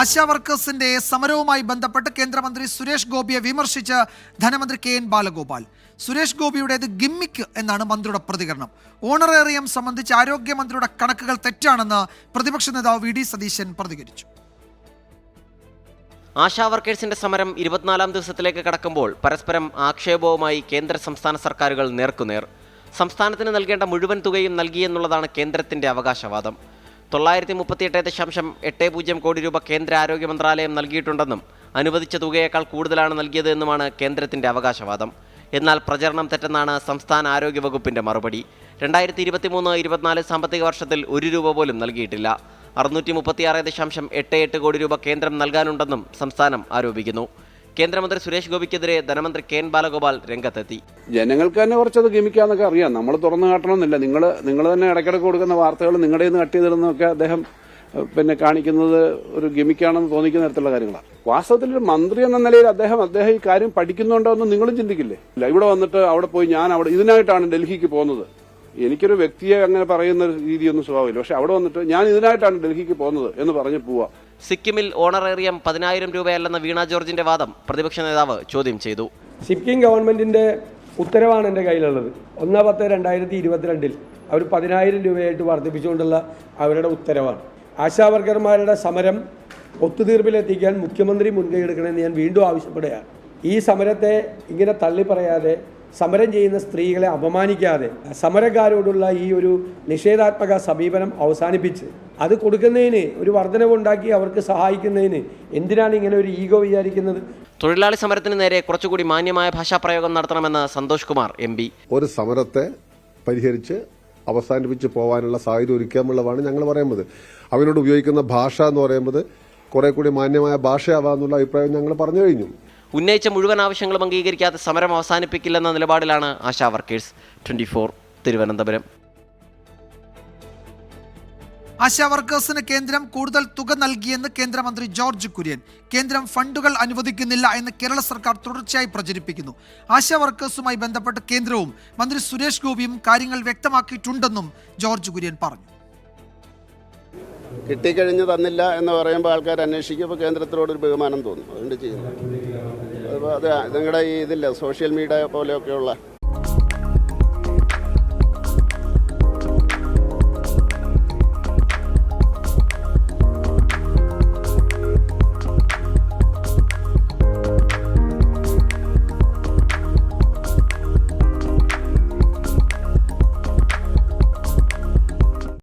ആശാ വർക്കേഴ്സിന്റെ സമരവുമായി ബന്ധപ്പെട്ട് കേന്ദ്രമന്ത്രി സുരേഷ് ഗോപിയെ വിമർശിച്ച് ധനമന്ത്രി കെ എൻ ബാലഗോപാൽ. സുരേഷ് ഗോപിയുടേത് ഗിമ്മിക്ക് എന്നാണ് മന്ത്രിയുടെ പ്രതികരണം. ഓണറേറിയം സംബന്ധിച്ച് ആരോഗ്യമന്ത്രിയുടെ കണക്കുകൾ തെറ്റാണെന്ന് പ്രതിപക്ഷ നേതാവ് വി ഡി സതീശൻ പ്രതികരിച്ചു. ആശാ വർക്കേഴ്സിന്റെ സമരം ഇരുപത്തിനാലാം ദിവസത്തിലേക്ക് കടക്കുമ്പോൾ പരസ്പരം ആക്ഷേപവുമായി കേന്ദ്ര സംസ്ഥാന സർക്കാരുകൾ നേർക്കുനേർ. സംസ്ഥാനത്തിന് നൽകേണ്ട മുഴുവൻ തുകയും നൽകിയെന്നുള്ളതാണ് കേന്ദ്രത്തിന്റെ അവകാശവാദം. തൊള്ളായിരത്തി മുപ്പത്തിയെട്ട് ദശാംശം എട്ട് പൂജ്യം കോടി രൂപ കേന്ദ്ര ആരോഗ്യ മന്ത്രാലയം നൽകിയിട്ടുണ്ടെന്നും അനുവദിച്ച തുകയേക്കാൾ കൂടുതലാണ് നൽകിയത് എന്നുമാണ് കേന്ദ്രത്തിന്റെ അവകാശവാദം. എന്നാൽ പ്രചരണം തെറ്റെന്നാണ് സംസ്ഥാന ആരോഗ്യ വകുപ്പിന്റെ മറുപടി. രണ്ടായിരത്തി ഇരുപത്തിമൂന്ന് ഇരുപത്തിനാല് സാമ്പത്തിക വർഷത്തിൽ ഒരു രൂപ പോലും നൽകിയിട്ടില്ല. അറുന്നൂറ്റി മുപ്പത്തിയാറ് ദശാംശം എട്ട് എട്ട് കോടി രൂപ കേന്ദ്രം നൽകാനുണ്ടെന്നും സംസ്ഥാനം ആരോപിക്കുന്നു. കേന്ദ്രമന്ത്രി സുരേഷ് ഗോപിക്കെതിരെ ധനമന്ത്രി കെ എൻ ബാലഗോപാൽ രംഗത്തെത്തി. ജനങ്ങൾക്ക് തന്നെ കുറച്ചത് ഗമിക്കാന്നൊക്കെ അറിയാം. നമ്മൾ തുറന്നു കാട്ടണമെന്നില്ല. നിങ്ങൾ നിങ്ങൾ തന്നെ ഇടയ്ക്കിടയ്ക്ക് കൊടുക്കുന്ന വാർത്തകൾ നിങ്ങളുടെ നിന്ന് കട്ട് ചെയ്തിടുന്നതൊക്കെ അദ്ദേഹം പിന്നെ കാണിക്കുന്നത് ഒരു ഗമിക്കാണെന്ന് തോന്നിക്കുന്ന തരത്തിലുള്ള കാര്യങ്ങളാണ്. വാസ്തവത്തിൽ ഒരു മന്ത്രി എന്ന നിലയിൽ അദ്ദേഹം അദ്ദേഹം ഈ കാര്യം പഠിക്കുന്നുണ്ടോ എന്ന് നിങ്ങളും ചിന്തിക്കില്ലേ? ഇല്ല ഇവിടെ വന്നിട്ട് അവിടെ പോയി ഞാൻ അവിടെ ഇതിനായിട്ടാണ് ഡൽഹിക്ക് പോകുന്നത്. എനിക്കൊരു വ്യക്തിയെ അങ്ങനെ പറയുന്ന രീതിയൊന്നും സ്വഭാവമില്ല. പക്ഷെ അവിടെ വന്നിട്ട് ഞാൻ ഇതിനായിട്ടാണ് ഡൽഹിക്ക് പോകുന്നത് എന്ന് പറഞ്ഞ് പോവാ. സിക്കിമിൽ ഓണറേറിയം പതിനായിരം രൂപയല്ലെന്ന വീണ ജോർജിന്റെ വാദം പ്രതിപക്ഷ നേതാവ് ചോദ്യം ചെയ്തു. സിക്കിം ഗവൺമെന്റിന്റെ ഉത്തരവാണ് എന്റെ കയ്യിലുള്ളത്. ഒന്ന് പത്ത് രണ്ടായിരത്തി ഇരുപത്തിരണ്ടിൽ അവർ പതിനായിരം രൂപയായിട്ട് വർദ്ധിപ്പിച്ചുകൊണ്ടുള്ള അവരുടെ ഉത്തരവാണ്. ആശാവർക്കർമാരുടെ സമരം ഒത്തുതീർപ്പിലെത്തിക്കാൻ മുഖ്യമന്ത്രി മുൻകൈ എടുക്കണമെന്ന് ഞാൻ വീണ്ടും ആവശ്യപ്പെടുകയാണ്. ഈ സമരത്തെ ഇങ്ങനെ തള്ളിപ്പറയാതെ സമരം ചെയ്യുന്ന സ്ത്രീകളെ അപമാനിക്കാതെ സമരക്കാരോടുള്ള ഈ ഒരു നിഷേധാത്മക സമീപനം അവസാനിപ്പിച്ച് അത് കൊടുക്കുന്നതിന് ഒരു വർധനവുണ്ടാക്കി അവർക്ക് സഹായിക്കുന്നതിന് എന്തിനാണ് ഇങ്ങനെ ഒരു ഈഗോ വിചാരിക്കുന്നത്? തൊഴിലാളി സമരത്തിന് നേരെ കുറച്ചുകൂടി മാന്യമായ ഭാഷാപ്രയോഗം നടത്തണമെന്ന് സന്തോഷ് കുമാർ എം പി. ഒരു സമരത്തെ പരിഹരിച്ച് അവസാനിപ്പിച്ച് പോകാനുള്ള സാഹചര്യം ഒരുക്കാമുള്ളതാണ് ഞങ്ങൾ പറയുന്നത്. അവനോട് ഉപയോഗിക്കുന്ന ഭാഷ എന്ന് പറയുന്നത് കുറെ കൂടി മാന്യമായ ഭാഷയാവാന്നുള്ള അഭിപ്രായം ഞങ്ങൾ പറഞ്ഞു കഴിഞ്ഞു. ഉന്നയിച്ച മുഴുവൻ ആവശ്യങ്ങളും അംഗീകരിക്കാതെ സമരം അവസാനിപ്പിക്കില്ലെന്ന നിലപാടിലാണ് ആശാ വർക്കേഴ്സ്. ട്വന്റി തിരുവനന്തപുരം. ആശാ വർക്കേഴ്സിന് കേന്ദ്രം കൂടുതൽ തുക നൽകിയെന്ന് കേന്ദ്രമന്ത്രി ജോർജ് കുര്യൻ. കേന്ദ്രം ഫണ്ടുകൾ അനുവദിക്കുന്നില്ല എന്ന് കേരള സർക്കാർ തുടർച്ചയായി പ്രചരിപ്പിക്കുന്നു. ആശാ വർക്കേഴ്സുമായി ബന്ധപ്പെട്ട് കേന്ദ്രവും മന്ത്രി സുരേഷ് ഗോപിയും കാര്യങ്ങൾ വ്യക്തമാക്കിയിട്ടുണ്ടെന്നും ജോർജ് കുര്യൻ പറഞ്ഞു. കിട്ടിക്കഴിഞ്ഞ് തന്നില്ല എന്ന് പറയുമ്പോൾ ആൾക്കാർ അന്വേഷിക്കുമ്പോൾ കേന്ദ്രത്തിനോടൊരു ബഹുമാനം തോന്നും. അതുകൊണ്ട് ചെയ്യുന്നു. അതെ നിങ്ങളുടെ ഈ ഇതില്ല സോഷ്യൽ മീഡിയ പോലെയൊക്കെയുള്ള